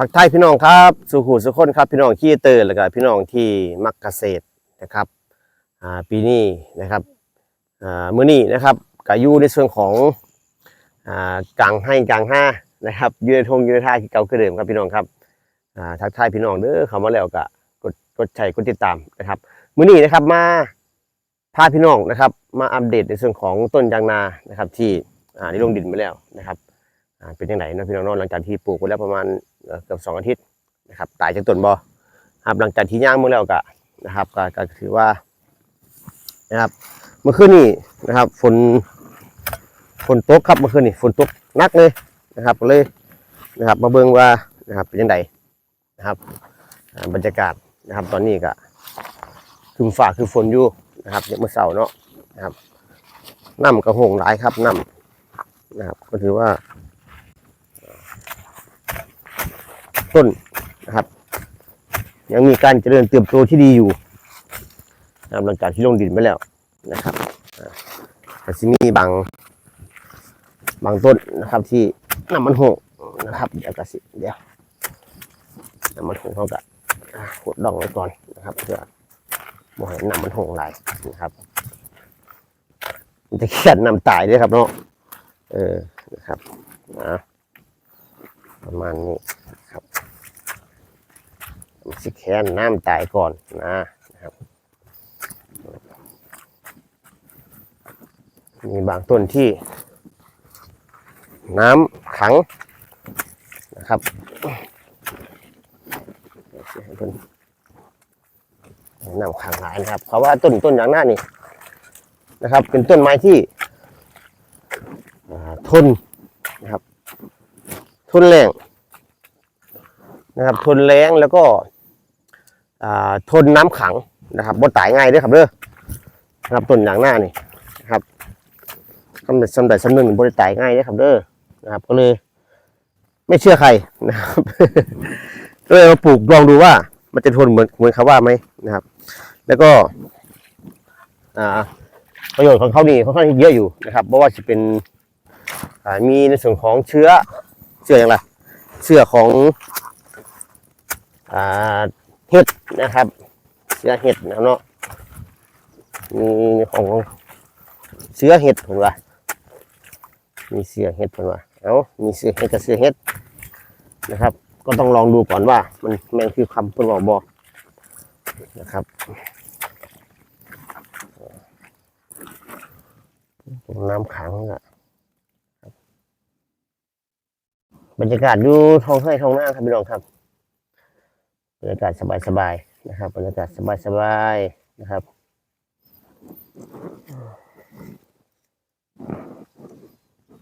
ทักทายพี่น้องครับสุขุสุขคนครับ พี่น้องที่เตอร์แล้วก็พี่น้องที่มักเกษตรนะครับปีนี้นะครับอ่ามื้อนี้นะครับก็อยู่ในส่วนของอกลางให้กลางห้านะครับยู่ในทงยู่ในท่าที่เก่าคือเดิมครับพี่น้องครับอ่าทักทายพี่น้องเด้อเข้ามาแล้วก็กดกดใช้กดติดตามนะครับมื้อนี้นะครับมาพาพี่น้องนะครับ มาอัปเดตในส่วนของต้นยางนานะครับที่ได้ลงดินมาแล้วนะครับเป็นยังไงนะพี่น้องนาะหลังจากที่ปลูกไปแล้วประมาณ เกือบสองอาทิตย์นะครับตายจากต้นบอครับหลังจากที่ย่างมื่อแล้วก็นะครับก็ก็ถือว่านะครับเมื่อคืนนี้นะครับฝนฝนตกครับเมื่อคืนนี้ฝนตกหนักเลยนะครับก็เลยนะครับ มาเบิ่งว่านะครับเป็นยังไงนะครับบรรยากาศนะครับตอนนี้ก็คือฝ่าคือฝนอยู่นะครับเมื่อเช้าเนาะนะครับน้ำกระหงหลายครับน้ำนะครับก็ถือว่า ต้นนะครับ ยังมีการเจริญเติบโตที่ดีอยู่นะครับหลังจากที่ลงดินไปแล้วนะครับแต่จะมีบางบางต้นนะครับ ที่น้ำมันหกนะครับเดี๋ยวกสิเดี๋ยวน้ำมันหกเขากะหดดองไว้ก่อนนะครับเพื่อบ่ให้น้ำมันหกไหลายนะครับ มันจะเขียนน้ำตายด้วยครับเนาะเออนะครับนะประมาณนี้ สิแค้นน้ำตายก่อนนะนะครับมีบางต้นที่น้ำขังนะครับต้นน้ำขังหลายนะครับเพราะว่าต้นต้นอย่างหน้านี่นะครับ เป็นต้นไม้ที่ทนนะครับ ทนแรงนะครับ ทนแรงแล้วก็ ทนน้ำขังนะครับบ่ตายง่ายด้วยครับเด้อนะครับต้นอย่างหน้านี่นะครับสำเร็จสำเร็จสำนึกบ่ได้ตายง่ายด้อครับเด้อนะครับ ก็เลย ไม่เชื่อใครนะครับก็เลยมาปลูกลองดูว่า มันจะทนเหมือนเหมือนเขาว่าไหมนะครับ แล้วก็ประโยชน์ของเขานี่ค่อนข้างที่เยอะอยู่นะครับเพราะว่าจะเป็นมีในส่วนของเชื้อเชื้ออย่างไรเชื้อของอ่า เห็ดนะครับเสือเห็ดนะเนาะมีของเสือเห็ดผมว่ามีเสือเห็ดผมว่าเอามีเสือเห็ดกับเสือเห็ดนะครับ ก็ต้องลองดูก่อนว่า มันแมงคือคำเพิ่นบอกบอกนะครับน้ำขังอะบรรยากาศอยู่ท้องไร่ท้องหน้าครับพี่น้องครับ บรรยากาศสบายๆนะครับบรรยากาศสบายๆนะครับ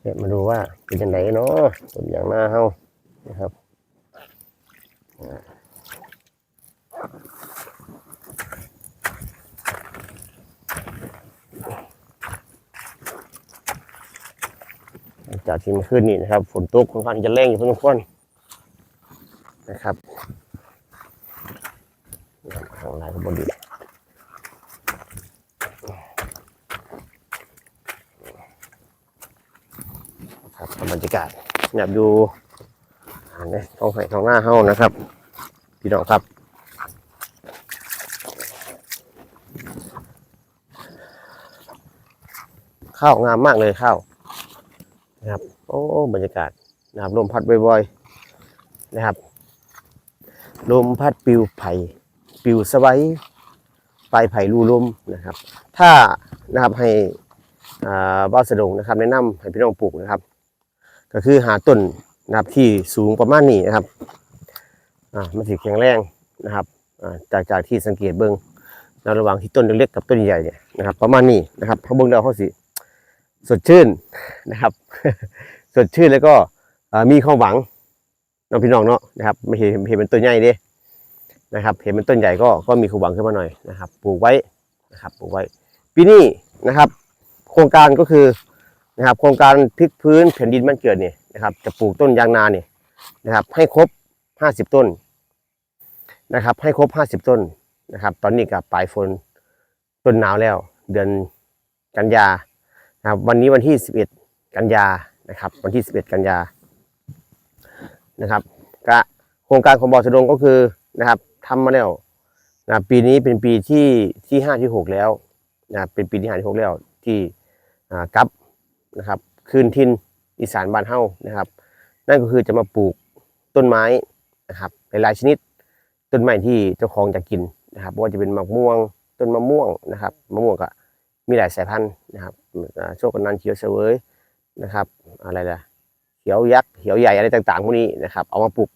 เดี๋ยวมาดูว่าเป็นยังไงเนาะต้นอย่างหน้าเฮานะครับจากที่มื่อคืนนี้นะครับ ฝนตกค่อนข้างจะแรงอยู่พอสมควรนะครับ ของลายก็บดีครับบรรยากาศอยากดูอ่านี่ท้องไห่ท้องหน้าเฮานะครับ พี่น้องครับข้าวงามมากเลยข้าวนะครับ โอ้บรรยากาศนะครับลมพัดบ่อยๆนะครับลมพัดปิวไผ่ ปิวสไว้ปลายไผ่รูลมนะครับ ถ้านะครับให้บ้าสะดงนะครับ แนะนำให้พี่น้องปลูกนะครับ ก็คือหาต้นนะครับที่สูงประมาณนี้นะครับอ่ามันถือแข็งแรงนะครับอ่าจากจากที่สังเกตเบิ้งในระหว่างที่ต้นเล็กๆกับต้นใหญ่เนี่ยนะครับ ประมาณนี้นะครับเขาเบิ้งแล้วเขาสิสดชื่นนะครับ สดชื่นแล้วก็มีความหวังน้องพี่น้องเนาะนะครับ ไม่เห็นเห็นเป็นตัวใหญ่เด้ นะครับ เห็นเป็นต้นใหญ่ก็ก็มีความหวังขึ้นมาหน่อยนะครับ ปลูกไว้นะครับ ปลูกไว้ ปีนี้นะครับ โครงการก็คือนะครับ โครงการพลิกพื้นแผ่นดินบ้านเกิดเนี่ยนะครับ จะปลูกต้นยางนาเนี่ยนะครับ ให้ครบห้าสิบต้นนะครับ ให้ครบห้าสิบต้นนะครับ ตอนนี้กับปลายฝนต้นหนาวแล้ว เดือนกันยานะครับ วันนี้วันที่สิบเอ็ดกันยานะครับ วันที่สิบเอ็ดกันยานะครับโครงการของบ่อสะดงก็คือนะครับ ทำมาแล้วนะปีนี้เป็นปีที่ที่ห้าที่หกแล้วนะเป็นปีที่ห้าที่หกแล้วที่กับนะครับ คืนทินอีสานบ้านเฮานะครับ นั่นก็คือจะมาปลูกต้นไม้นะครับหลายๆชนิด ต้นไม้ที่เจ้าของจะกินนะครับว่าจะเป็นมะม่วง ต้นมะม่วงนะครับมะม่วงก็มีหลายสายพันธุ์นะครับโชคกันนันเขียวเสวยนะครับอะไรล่ะเขียวยักษ์เขียวใหญ่อะไรต่างๆพวกนี้นะครับ เอามาปลูก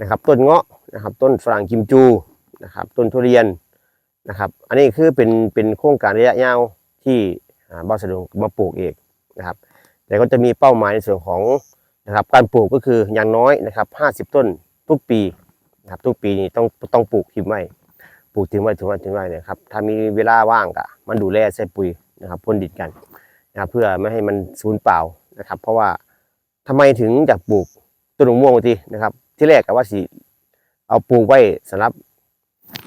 นะครับ ต้นเงาะ นะครับ ต้นฝรั่งกิมจูนะครับ ต้นทุเรียนนะครับ อันนี้คือเป็นเป็นโครงการระยะยาวที่บ้านสะดวกมาปลูกเองนะครับ แต่ก็จะมีเป้าหมายในส่วนของนะครับการปลูกก็คืออย่างน้อยนะครับ 50 ต้นทุกปีนะครับทุกปีนี้ต้องต้องปลูกทิ้งไว้ปลูกทิ้งไว้ทิ้งไว้ทิ้งไว้เนะครับถ้ามีเวลาว่างก็มันดูแลใส่ปุ๋ยนะครับพ่นดินกันนะครับเพื่อไม่ให้มันสูญเปล่านะครับ เพราะว่าทำไมถึงอยากปลูกต้นมะม่วงทีนะครับ ที่แรกก็ว่าสิ เอาปลูกไว้สำหรับ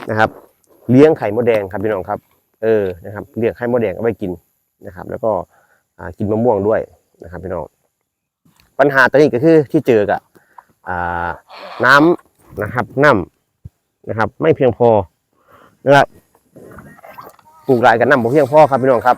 นะครับ เลี้ยงไข่มดแดงครับพี่น้องครับ เออนะครับเลี้ยงไข่มดแดงเอาไว้กินนะครับ แล้วก็กินมะม่วงด้วยนะครับพี่น้องปัญหาตอนนี้ก็คือที่เจอกับน้ำนะครับน้ำนะครับ ไม่เพียงพอนะครับปลูกหลายกับน้ำบ่เพียงพอครับพี่น้องครับ